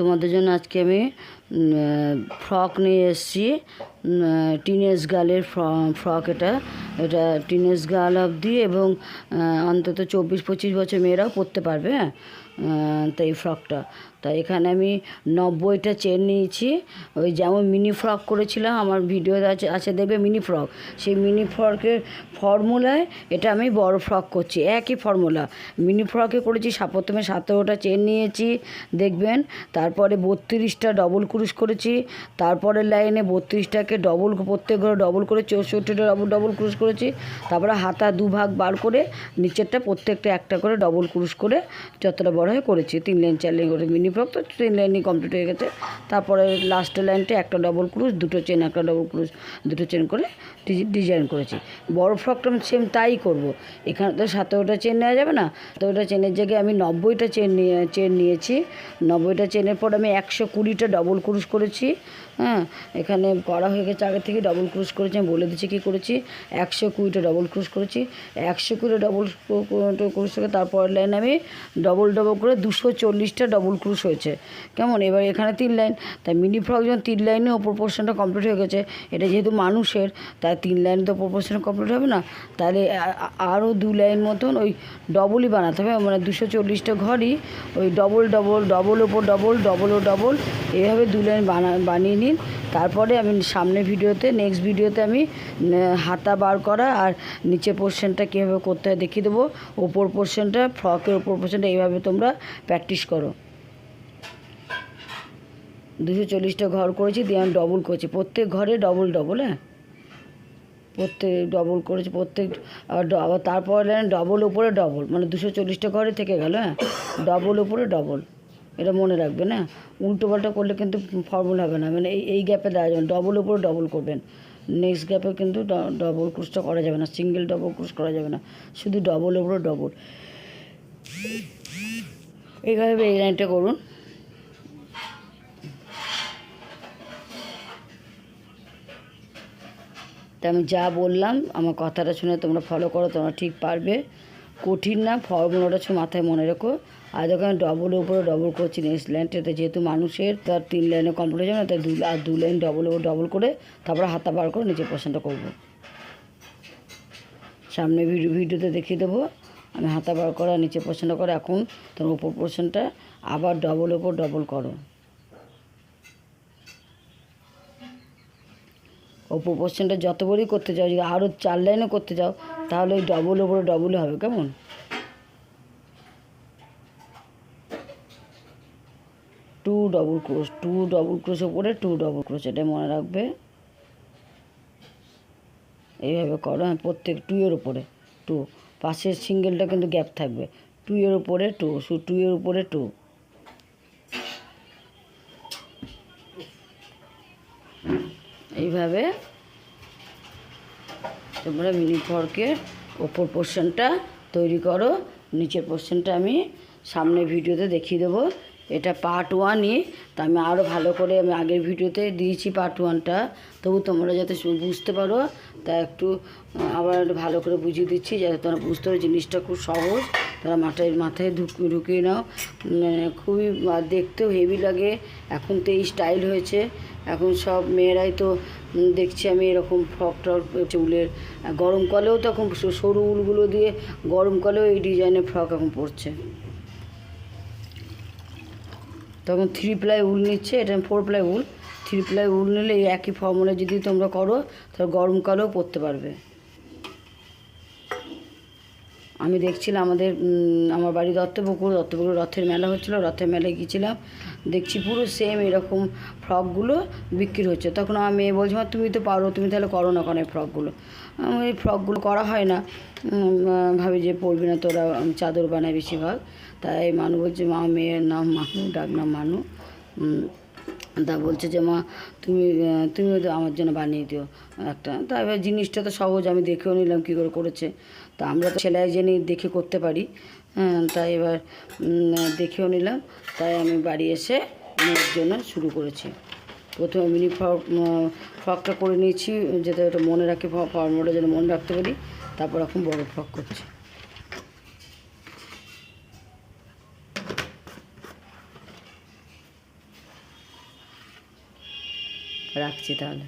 তোমাদের জন্য আজকে আমি ফ্রক নিয়ে এসেছি। টিনেজ গার্লের ফ্রক এটা। এটা টিনেজ গার্ল অবধি এবং অন্তত চব্বিশ পঁচিশ বছর মেয়েরাও পরতে পারবে হ্যাঁ? তো এই ফ্রকটা। তা এখানে আমি নব্বইটা চেন নিয়েছি। ওই যেমন মিনি ফ্রক করেছিলাম, আমার ভিডিও আছে আছে দেখবে মিনি ফ্রক সেই মিনি ফ্রকের ফর্মুলায় এটা আমি বড় ফ্রক করছি, একই ফর্মুলা মিনি ফ্রকে করেছি প্রথমে সতেরোটা চেন নিয়েছি, দেখবেন। তারপরে বত্রিশটা ডবল ক্রুশ করেছি তারপরে লাইনে বত্রিশটাকে ডবল প্রত্যেক ঘরে ডবল করে, চৌষট্টিটা ডবল ডবল ক্রুশ করেছি। তারপরে হাতা দুভাগ বার করে, নিচেরটা প্রত্যেকটা একটা করে ডবল ক্রুশ করে, যতটা বড় হয় করেছি, তিন লাইন চার লাইন করে মিনি ফ্রক তো তিন লাইনই কমপ্লিট হয়ে গেছে। তারপরে লাস্টের লাইনটা একটা ডবল ক্রুশ দুটো চেন একটা ডবল ক্রুশ দুটো চেন করে ডিজি- ডিজাইন করেছি। বড় ফ্রকটা আমি সেম তাই করব। এখানে তো সতেরোটা চেন নেওয়া যাবে না? তো ওটা চেনের জায়গায় আমি নব্বইটা চেন নিয়ে চেন নিয়েছি। নব্বইটা চেনের পর আমি একশো কুড়িটা ডবল ক্রুশ করেছি। হ্যাঁ এখানে করা হয়ে গেছে, আগে থেকে ডবল ক্রুশ করেছি, আমি বলে দিচ্ছি কী করেছি? একশো কুড়িটা ডবল ক্রুশ করেছি। একশো কুড়ি ডবল ক্রুশ করে তারপরের লাইন আমি ডবল ডবল করে দুশো চল্লিশটা ডবল ক্রুশ হয়েছে। কেমন? এবার এখানে তিন লাইন তাই মিনি ফ্রক যখন তিন লাইনে ওপর পোর্শনটা কমপ্লিট হয়ে গেছে, এটা যেহেতু মানুষের, তাই তিন লাইন তো ওপর পোর্শন কমপ্লিট হবে না। তাহলে আরও দু লাইন মতন ওই ডবলই বানাতে হবে। মানে দুশো চল্লিশটা ঘরই ওই ডবল ডবল ডবল ওপর ডবল ডবল ও ডবল এইভাবে দু লাইন বানা, বানিয়ে নিন। তারপরে আমি সামনের ভিডিওতে নেক্সট ভিডিওতে আমি হাতা বার করা আর নিচে পোর্শনটা কীভাবে করতে হয় দেখিয়ে দেবো। ওপর পোর্শনটা ফ্রকের ওপর পোর্শনটা এইভাবে তোমরা প্র্যাকটিস করো। দুশো চল্লিশটা ঘর করেছি, দিয়ে আমি ডবল করেছি। প্রত্যেক ঘরে ডবল ডবল হ্যাঁ? প্রত্যেক ডবল করেছি, প্রত্যেক আবার তারপর ডবল উপরে ডবল মানে দুশো চল্লিশটা ঘরে থেকে গেল হ্যাঁ? ডবল উপরে ডবল এটা মনে রাখবেন হ্যাঁ? উল্টো পাল্টা করলে কিন্তু ফর্মুলা হবে না মানে এই এই গ্যাপে দেওয়া যাবে ডবল উপরে ডবল করবেন। নেক্সট গ্যাপে কিন্তু ডবল ক্রুশটা করা যাবে না সিঙ্গেল ডবল ক্রুশ করা যাবে না, শুধু ডবল উপরে ডবল এইভাবে এই লাইনটা করুন। তা আমি যা বললাম, আমার কথাটা শুনে তোমরা ফলো করো, তোমরা ঠিক পারবে। কঠিন না, ফর্মুলাটা শুধু মাথায় মনে রেখো। আর যখন আমি ডবল উপরে ডবল করছি নেক্সট লাইনটাতে যেহেতু মানুষের, তার তিন লাইনে কমপ্লিট হয়ে যাবে না, তাই দু আর দু লাইন ডবল উপর ডবল করে তারপরে হাতা বার করে নিচে পোর্শনটা করব। সামনে ভিডিও ভিডিওতে দেখিয়ে দেবো। আমি হাতা বার করা, নিচে পোর্শনটা করে, এখন তোমার উপর পোর্শনটা আবার ডবল উপর ডবল করো। ওপর পোর্শনটা যত বড়ই করতে চাও যদি আরও চার লাইনে করতে চাও তাহলে ওই ডবল ওপরে ডবল হবে, কেমন? Two double crochet two double crochet ওপরে টু ডবল ক্রোশ এটা মনে রাখবে। এইভাবে করো হ্যাঁ প্রত্যেক টু এর উপরে টু পাশের সিঙ্গেলটা কিন্তু গ্যাপ থাকবে। টু এর উপরে টু শু টু এর উপরে টু এইভাবে তোমরা মিনি ফর্কের ওপর পোর্শনটা তৈরি করো। নিচের পোর্শনটা আমি সামনে ভিডিওতে দেখিয়ে দেবো। এটা পার্ট ওয়ানই তা আমি আরও ভালো করে আমি আগের ভিডিওতে দিয়েছি পার্ট ওয়ানটা তবু তোমরা যাতে বুঝতে পারো, তা একটু আবার ভালো করে বুঝিয়ে দিচ্ছি যাতে তোমরা বুঝতে পারো জিনিসটা খুব সহজ। তারা মাথায় মাথায় ঢুকিয়ে নাও। মানে খুবই দেখতেও হেভি লাগে। এখন তো এই স্টাইল হয়েছে। এখন সব মেয়েরাই তো দেখছি আমি এরকম ফ্রক টক উলের। গরমকালেও তো এখন স- সরু উলগুলো দিয়ে গরমকালেও এই ডিজাইনের ফ্রক এখন পরছে। তখন থ্রি প্লাই উল নিচ্ছে, এটা four ply wool. Three ply wool নিলে এই একই ফর্মুলা যদি তোমরা করো, তাহলে গরমকালেও পরতে পারবে। আমি দেখছিলাম আমাদের আমার বাড়ি দত্তপুকুর দত্তপুকুর রথের মেলা হচ্ছিল রথের মেলায় গিয়েছিলাম। দেখছি পুরো সেম এরকম ফ্রকগুলো বিক্রি হচ্ছে। তখন মেয়ে বলছে মা তুমি তো পারো তুমি তাহলে করো না কেন ফ্রকগুলো? আমি এই ফ্রকগুলো করা হয় না। ভাবি যে পরবি না তোরা আমি চাদর বানাই বেশিরভাগ। তাই মানু বলছে মা মেয়ের নাম মানু ডাক নাম মানু। তা বলছে যে মা তুমি আহ, তুমিও তো আমার জন্য বানিয়ে দিও একটা। তা এবার জিনিসটা তো সহজ আমি দেখেও নিলাম কী করে করেছে। তা আমরা তো সেলাই জেনে দেখে করতে পারি। হ্যাঁ তাই এবার দেখেও নিলাম। তাই আমি বাড়ি এসে মেয়ের জন্য শুরু করেছি। প্রথমে মিনি ফ্রক ফ্রকটা করে নিয়েছি, যাতে ওটা মনে রাখি ফর্মটা যেন মনে রাখতে পারি। তারপর এখন বড় ফ্রক করছি। রাখছি তাহলে।